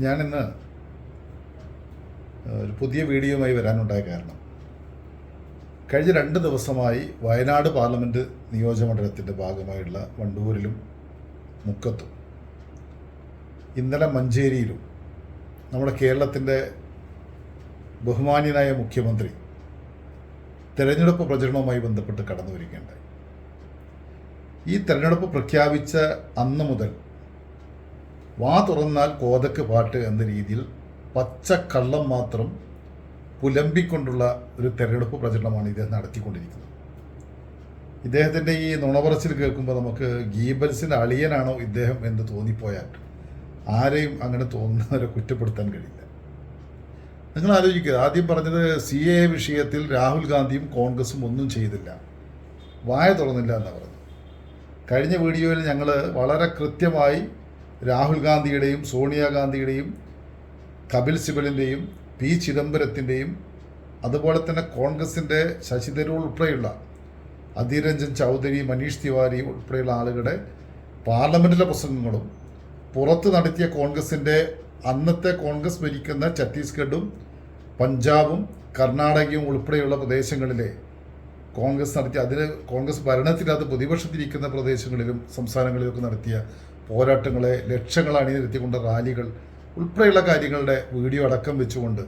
ഞാനിന്ന് ഒരു പുതിയ വീഡിയോയുമായി വരാനുണ്ടായ കാരണം. കഴിഞ്ഞ രണ്ട് ദിവസമായി വയനാട് പാർലമെന്റ് നിയോജകമണ്ഡലത്തിന്റെ ഭാഗമായുള്ള വണ്ടൂരിലും മുക്കത്തും ഇന്നലെ മഞ്ചേരിയിലും നമ്മുടെ കേരളത്തിന്റെ ബഹുമാന്യനായ മുഖ്യമന്ത്രി തെരഞ്ഞെടുപ്പ് പ്രചരണവുമായി ബന്ധപ്പെട്ട് കടന്നു വരികയുണ്ടായി ഈ തെരഞ്ഞെടുപ്പ് പ്രഖ്യാപിച്ച അന്ന് മുതൽ വാ തുറന്നാൽ കോതക്ക് പാട്ട് എന്ന രീതിയിൽ പച്ചക്കള്ളം മാത്രം പുലമ്പിക്കൊണ്ടുള്ള ഒരു തെരഞ്ഞെടുപ്പ് പ്രചരണമാണ് ഇദ്ദേഹം നടത്തിക്കൊണ്ടിരിക്കുന്നത്. ഇദ്ദേഹത്തിന്റെ ഈ നുണപറച്ചിൽ കേൾക്കുമ്പോൾ നമുക്ക് ഗീബൽസിന്റെ അളിയനാണോ ഇദ്ദേഹം എന്ന് തോന്നിപ്പോയാൽ ആരെയും അങ്ങനെ തോന്നുന്നവരെ കുറ്റപ്പെടുത്താൻ കഴിയില്ല. നിങ്ങൾ ആലോചിക്കുക ആദ്യം പറഞ്ഞത് സി എ വിഷയത്തിൽ രാഹുൽ ഗാന്ധിയും കോൺഗ്രസും ഒന്നും ചെയ്തില്ല. വായ തുറന്നില്ല എന്നാണ് പറഞ്ഞത്. കഴിഞ്ഞ വീഡിയോയിൽ ഞങ്ങൾ വളരെ കൃത്യമായി രാഹുൽ ഗാന്ധിയുടെയും സോണിയാഗാന്ധിയുടെയും കപിൽ സിബലിന്റെയും പി ചിദംബരത്തിന്റെയും അതുപോലെ തന്നെ കോൺഗ്രസിന്റെ ശശി തരൂർ ഉൾപ്പെടെയുള്ള അധീർ ചൗധരി മനീഷ് തിവാരി ഉൾപ്പെടെയുള്ള ആളുകളുടെ പാർലമെന്റിലെ പ്രസംഗങ്ങളും പുറത്ത് നടത്തിയ കോൺഗ്രസിന്റെ അന്നത്തെ കോൺഗ്രസ് ഭരിക്കുന്ന ഛത്തീസ്ഗഡും പഞ്ചാബും കർണാടകയും ഉൾപ്പെടെയുള്ള പ്രദേശങ്ങളിലെ കോൺഗ്രസ് നടത്തിയ അതിന് കോൺഗ്രസ് ഭരണത്തിനകത്ത് പ്രതിപക്ഷത്തിരിക്കുന്ന പ്രദേശങ്ങളിലും സംസ്ഥാനങ്ങളിലും ഒക്കെ നടത്തിയ പോരാട്ടങ്ങളെ ലക്ഷങ്ങൾ അണിനിരത്തിക്കൊണ്ട് റാലികൾ ഉൾപ്പെടെയുള്ള കാര്യങ്ങളുടെ വീഡിയോ അടക്കം വെച്ചുകൊണ്ട്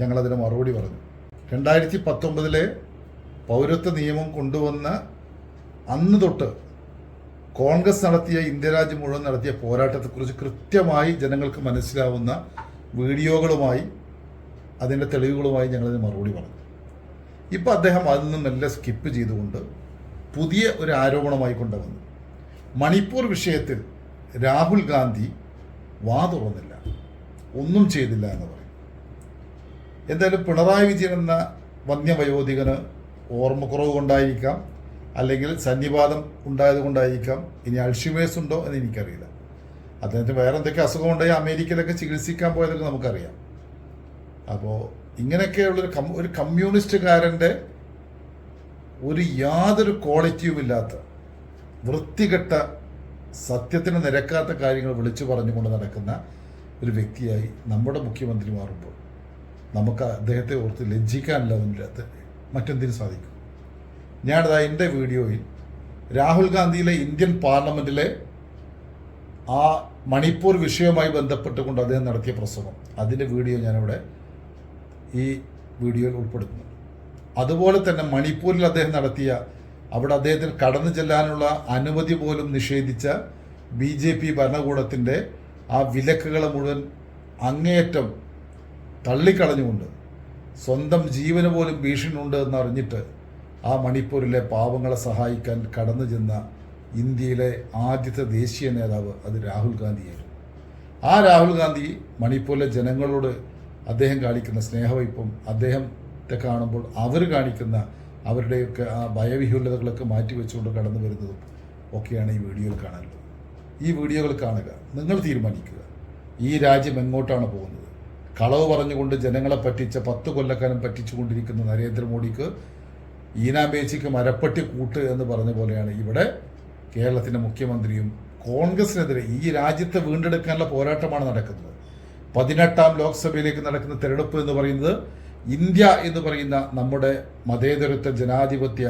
ഞങ്ങളതിന് മറുപടി പറഞ്ഞു. രണ്ടായിരത്തി പത്തൊമ്പതിലെ പൗരത്വ നിയമം കൊണ്ടുവന്ന അന്ന് തൊട്ട് കോൺഗ്രസ് നടത്തിയ ഇന്ത്യ രാജ്യം മുഴുവൻ നടത്തിയ പോരാട്ടത്തെക്കുറിച്ച് കൃത്യമായി ജനങ്ങൾക്ക് മനസ്സിലാവുന്ന വീഡിയോകളുമായി അതിന്റെ തെളിവുകളുമായി ഞങ്ങളതിന് മറുപടി പറഞ്ഞു. ഇപ്പോൾ അദ്ദേഹം അതിൽ നിന്നും നല്ല സ്കിപ്പ് ചെയ്തുകൊണ്ട് പുതിയ ഒരു ആരോപണമായി കൊണ്ടുവന്നു. മണിപ്പൂർ വിഷയത്തിൽ രാഹുൽ ഗാന്ധി വാ തുറന്നില്ല. ഒന്നും ചെയ്തില്ല എന്ന് പറയും. എന്തായാലും പിണറായി വിജയൻ എന്ന വന്യവയോധികന് ഓർമ്മക്കുറവ് കൊണ്ടായിരിക്കാം. അല്ലെങ്കിൽ സന്നിപാതം ഉണ്ടായത് കൊണ്ടായിരിക്കാം. ഇനി അൾഷിമേഴ്സ് ഉണ്ടോ എന്ന് എനിക്കറിയില്ല. അദ്ദേഹത്തിന് വേറെ എന്തൊക്കെ അസുഖം ഉണ്ടായി അമേരിക്കയിലൊക്കെ ചികിത്സിക്കാൻ പോയതൊക്കെ നമുക്കറിയാം. അപ്പോൾ ഇങ്ങനെയൊക്കെയുള്ളൊരു കം ഒരു കമ്മ്യൂണിസ്റ്റുകാരന്റെ ഒരു യാതൊരു ക്വാളിറ്റിയും ഇല്ലാത്ത വൃത്തികെട്ട സത്യത്തിന് നിരക്കാത്ത കാര്യങ്ങൾ വിളിച്ചു പറഞ്ഞുകൊണ്ട് നടക്കുന്ന ഒരു വ്യക്തിയായി നമ്മുടെ മുഖ്യമന്ത്രി മാറുമ്പോൾ നമുക്ക് അദ്ദേഹത്തെ ഓർത്ത് ലജ്ജിക്കാനല്ലാതെ മറ്റെന്തിനും സാധിക്കും? ഞാനിതാ എന്റെ വീഡിയോയിൽ രാഹുൽ ഗാന്ധിയിലെ ഇന്ത്യൻ പാർലമെന്റിലെ ആ മണിപ്പൂർ വിഷയവുമായി ബന്ധപ്പെട്ടുകൊണ്ട് അദ്ദേഹം നടത്തിയ പ്രസംഗം. അതിന്റെ വീഡിയോ ഞാനിവിടെ ഈ വീഡിയോയിൽ ഉൾപ്പെടുത്തുന്നു അതുപോലെ തന്നെ മണിപ്പൂരിൽ അദ്ദേഹം നടത്തിയ അവിടെ അദ്ദേഹത്തിന് കടന്നു ചെല്ലാനുള്ള അനുമതി പോലും നിഷേധിച്ച ബി ജെ പി ഭരണകൂടത്തിന്റെ ആ വിലക്കുകളെ മുഴുവൻ അങ്ങേയറ്റം തള്ളിക്കളഞ്ഞുകൊണ്ട് സ്വന്തം ജീവന് പോലും ഭീഷണിയുണ്ട് എന്നറിഞ്ഞിട്ട് ആ മണിപ്പൂരിലെ പാവങ്ങളെ സഹായിക്കാൻ കടന്നു ചെന്ന ഇന്ത്യയിലെ ആദ്യത്തെ ദേശീയ നേതാവ് അത് രാഹുൽ ഗാന്ധിയായിരുന്നു. ആ രാഹുൽ ഗാന്ധി മണിപ്പൂരിലെ ജനങ്ങളോട് അദ്ദേഹം കാണിക്കുന്ന സ്നേഹവൈപ്പം അദ്ദേഹത്തെ കാണുമ്പോൾ അവർ കാണിക്കുന്ന അവരുടെയൊക്കെ ആ ഭയവിഹുലതകളൊക്കെ മാറ്റിവെച്ചുകൊണ്ട് കടന്നു വരുന്നതും ഒക്കെയാണ് ഈ വീഡിയോ കാണാനുള്ളത് ഈ വീഡിയോകൾ കാണുക നിങ്ങൾ തീരുമാനിക്കുക. ഈ രാജ്യം എങ്ങോട്ടാണ് പോകുന്നത്? കളവ് പറഞ്ഞുകൊണ്ട് ജനങ്ങളെ പറ്റിച്ച പത്ത് കൊല്ലക്കാലം പറ്റിച്ചുകൊണ്ടിരിക്കുന്ന നരേന്ദ്രമോദിക്ക് ഈനാമ്പേച്ചിക്ക് മരപ്പട്ടി കൂട്ട് എന്ന് പറഞ്ഞ പോലെയാണ് ഇവിടെ കേരളത്തിന്റെ മുഖ്യമന്ത്രിയും കോൺഗ്രസിനെതിരെ ഈ രാജ്യത്തെ വീണ്ടെടുക്കാനുള്ള പോരാട്ടമാണ് നടക്കുന്നത്. പതിനെട്ടാം ലോക്സഭയിലേക്ക് നടക്കുന്ന തെരഞ്ഞെടുപ്പ് എന്ന് പറയുന്നത് ഇന്ത്യ എന്ന് പറയുന്ന നമ്മുടെ മതേതരത്വ ജനാധിപത്യ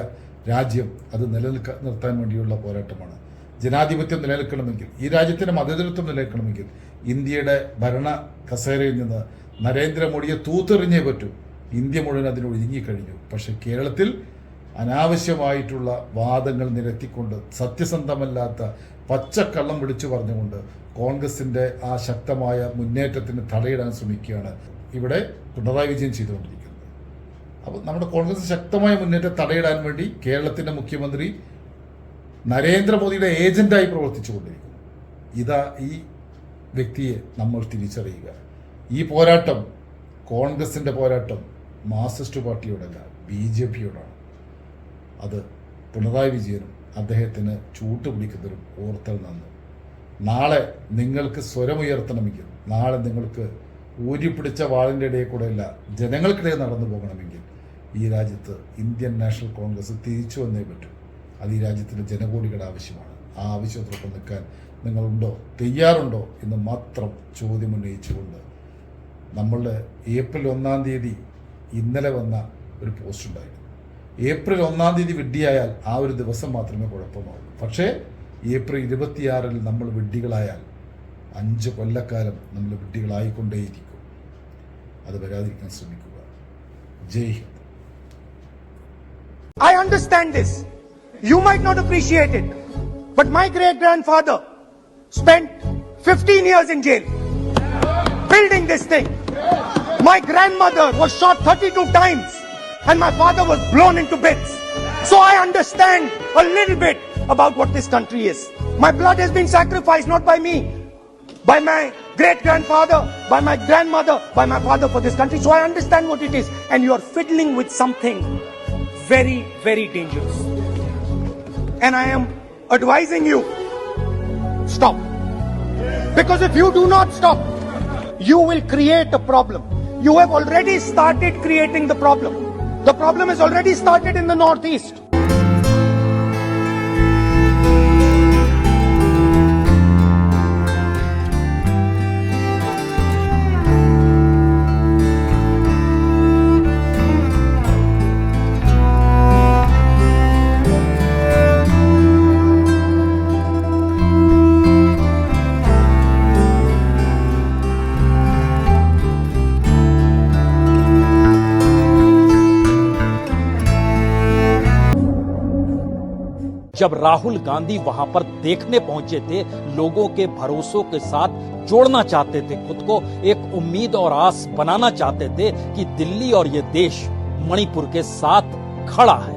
രാജ്യം അത് നിലനിൽക്ക നിർത്താൻ വേണ്ടിയുള്ള പോരാട്ടമാണ്. ജനാധിപത്യം നിലനിൽക്കണമെങ്കിൽ ഈ രാജ്യത്തിന്റെ മതേതരത്വം നിലനിൽക്കണമെങ്കിൽ ഇന്ത്യയുടെ ഭരണ കസേരയിൽ നിന്ന് നരേന്ദ്രമോദിയെ തൂത്തെറിഞ്ഞേ പറ്റൂ. ഇന്ത്യ മുഴുവൻ അതിന് ഒഴുങ്ങിക്കഴിഞ്ഞു പക്ഷെ കേരളത്തിൽ അനാവശ്യമായിട്ടുള്ള വാദങ്ങൾ നിരത്തിക്കൊണ്ട് സത്യസന്ധമല്ലാത്ത പച്ചക്കള്ളം വിളിച്ചു പറഞ്ഞുകൊണ്ട് കോൺഗ്രസിന്റെ ആ ശക്തമായ മുന്നേറ്റത്തിന് തടയിടാൻ ശ്രമിക്കുകയാണ് ഇവിടെ പിണറായി വിജയൻ ചെയ്തുകൊണ്ടിരിക്കുന്നത്. അപ്പോൾ നമ്മുടെ കോൺഗ്രസ് ശക്തമായ മുന്നേറ്റം തടയിടാൻ വേണ്ടി കേരളത്തിന്റെ മുഖ്യമന്ത്രി നരേന്ദ്രമോദിയുടെ ഏജന്റായി പ്രവർത്തിച്ചുകൊണ്ടിരിക്കുന്നു. ഇതാ ഈ വ്യക്തിയെ നമ്മൾ തിരിച്ചറിയുക. ഈ പോരാട്ടം കോൺഗ്രസിന്റെ പോരാട്ടം മാർക്സിസ്റ്റ് പാർട്ടിയോടല്ല ബി ജെ പിയോടാണ്. അത് പിണറായി വിജയനും അദ്ദേഹത്തിന് ചൂട്ടുപിടിക്കുന്നവരും ഓർത്തൽ നന്ന്. നാളെ നിങ്ങൾക്ക് സ്വരമുയർത്തണമെങ്കിൽ നാളെ നിങ്ങൾക്ക് ഊരിപ്പിടിച്ച വാളിന്റെ ഇടയിൽ കൂടെ അല്ല ജനങ്ങൾക്കിടയിൽ നടന്നു പോകണമെങ്കിൽ ഈ രാജ്യത്ത് ഇന്ത്യൻ നാഷണൽ കോൺഗ്രസ് തിരിച്ചു വന്നേ പറ്റൂ. അത് ഈ രാജ്യത്തിന്റെ ജനകോടികളുടെ ആവശ്യമാണ്. ആ ആവശ്യത്തോടൊപ്പം നിൽക്കാൻ നിങ്ങളുണ്ടോ തയ്യാറുണ്ടോ എന്ന് മാത്രം ചോദ്യം ഉന്നയിച്ചുകൊണ്ട് നമ്മളുടെ ഏപ്രിൽ ഒന്നാം തീയതി ഇന്നലെ വന്ന ഒരു പോസ്റ്റ് ഉണ്ടായിരുന്നു. ഏപ്രിൽ ഒന്നാം തീയതി വിഡ്ഢിയായാൽ ആ ഒരു ദിവസം മാത്രമേ കുഴപ്പമാകൂ പക്ഷേ ഏപ്രിൽ ഇരുപത്തിയാറിൽ നമ്മൾ വിഡ്ഢികളായാൽ അഞ്ച് കൊല്ലക്കാലം നമ്മൾ വിഡ്ഢികളായിക്കൊണ്ടേയിരിക്കും അത് വരാതിരിക്കാൻ ശ്രമിക്കുക Jai Hind I understand this. You might not appreciate it. But my great grandfather spent 15 years in jail building this thing. My grandmother was shot 32 times and my father was blown into bits. So I understand a little bit about what this country is. My blood has been sacrificed not by me, by my great grandfather, by my grandmother, by my father for this country. So I understand what it is. And you are fiddling with something very, very dangerous. And I am advising you stop. Because if you do not stop, you will create a problem. You have already started creating the problem. The problem has already started in the Northeast. जब राहुल गांधी वहाँ पर देखने पहुँचे थे, लोगों के भरोसों के साथ जोड़ना चाहते थे, खुद को एक उम्मीद और आस बनाना चाहते थे कि दिल्ली और ये देश मणिपुर के साथ खड़ा है,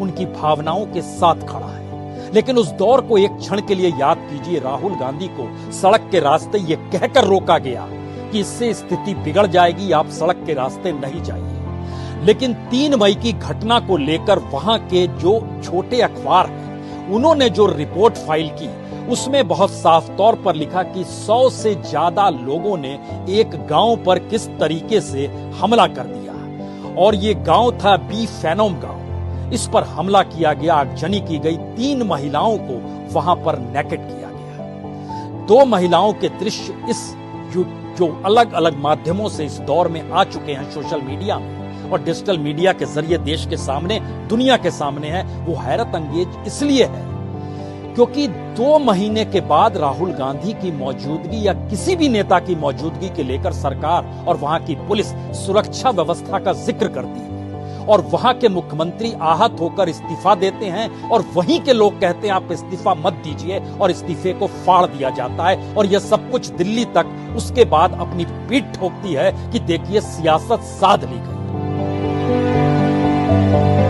उनकी भावनाओं के साथ खड़ा है। लेकिन उस दौर को एक क्षण के लिए याद कीजिए, राहुल गांधी को सड़क के रास्ते ये कहकर रोका गया कि इससे स्थिति बिगड़ जाएगी, आप सड़क के रास्ते नहीं जाइए। लेकिन तीन मई की घटना को लेकर वहाँ के जो छोटे अखबार हैं उन्होंने जो रिपोर्ट फ़ाइल की, उसमें बहुत साफ़ तौर पर लिखा कि सौ से ज़्यादा लोगों ने एक गाँव पर किस तरीके से हमला कर दिया। और ये गाँव था बी फैनोम गाँव। इस पर हमला किया गया, आगजनी की गई तीन महिलाओं को वहाँ पर नेकेट किया गया। दो महिलाओं के दृश्य इस जो अलग अलग माध्यमों से इस दौर में आ चुके हैं सोशल मीडिया में। और डिजिटल मीडिया के ज़रिए देश के सामने, दुनिया के सामने है, वो हैरत अंगेज इसलिए है क्योंकि दो महीने के बाद राहुल गांधी की मौजूदगी या किसी भी नेता की मौजूदगी के लेकर सरकार और वहाँ की पुलिस सुरक्षा व्यवस्था का ज़िक्र करती है और वहाँ के मुख्यमंत्री आहत होकर इस्तीफा देते हैं और वहीं के लोग कहते हैं, आप इस्तीफा मत दीजिए और इस्तीफे को फाड़ दिया जाता है और यह सब कुछ दिल्ली तक उसके बाद अपनी पीठ ठोकती है कि देखिए सियासत साध ली गई। Thank you.